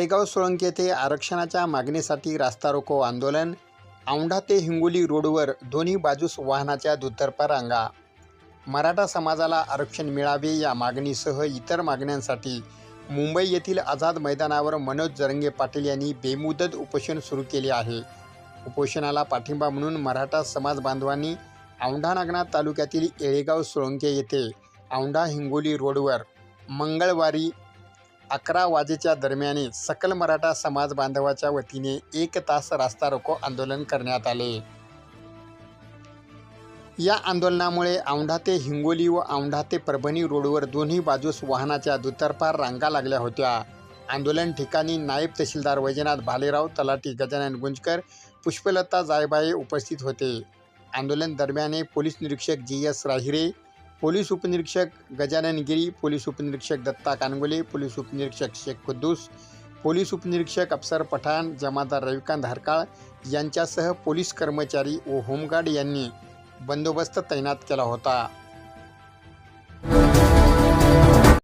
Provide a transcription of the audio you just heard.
येळेगाव सोळंकी येथे आरक्षणाच्या मागणीसाठी रास्ता रोको आंदोलन औंढा ते हिंगोली रोडवर दोन्ही बाजूस वाहनाच्या दुतर्फा रांगा. मराठा समाजाला आरक्षण मिळावे या मागणीसह इतर मागण्यांसाठी मुंबई येथील आझाद मैदानावर मनोज जरंगे पाटील यांनी बेमुदत उपोषण सुरू केले आहे. उपोषणाला पाठिंबा म्हणून मराठा समाज बांधवांनी औंढा नागनाथ तालुक्यातील येळेगाव सोळंके येथे औंढा हिंगोली रोडवर मंगळवारी अकरा वाजेच्या दरम्याने सकल मराठा समाज बांधवाच्या वतीने एक तास रास्ता रोको आंदोलन करण्यात आले. या आंदोलनामुळे औंढा ते हिंगोली व औंढा ते परभणी रोडवर दोन्ही बाजूस वाहनाच्या दुतर्फा रांगा लागल्या होत्या. आंदोलन ठिकाणी नायब तहसीलदार वैजनाथ भालेराव तलाठी गजानन गुंजकर पुष्पलता जायबाये उपस्थित होते. आंदोलन दरम्याने पोलीस निरीक्षक जी एस राहिरे पोलीस उपनिरीक्षक गजानन गिरी पोलीस उपनिरीक्षक दत्ता कानगोले पोलीस उपनिरीक्षक शेख कुद्दूस पोलीस उपनिरीक्षक अफसर पठाण जमादार रविकांत हरकाळ यांच्यासह पोलीस कर्मचारी व होमगार्ड यांनी बंदोबस्त तैनात केला होता.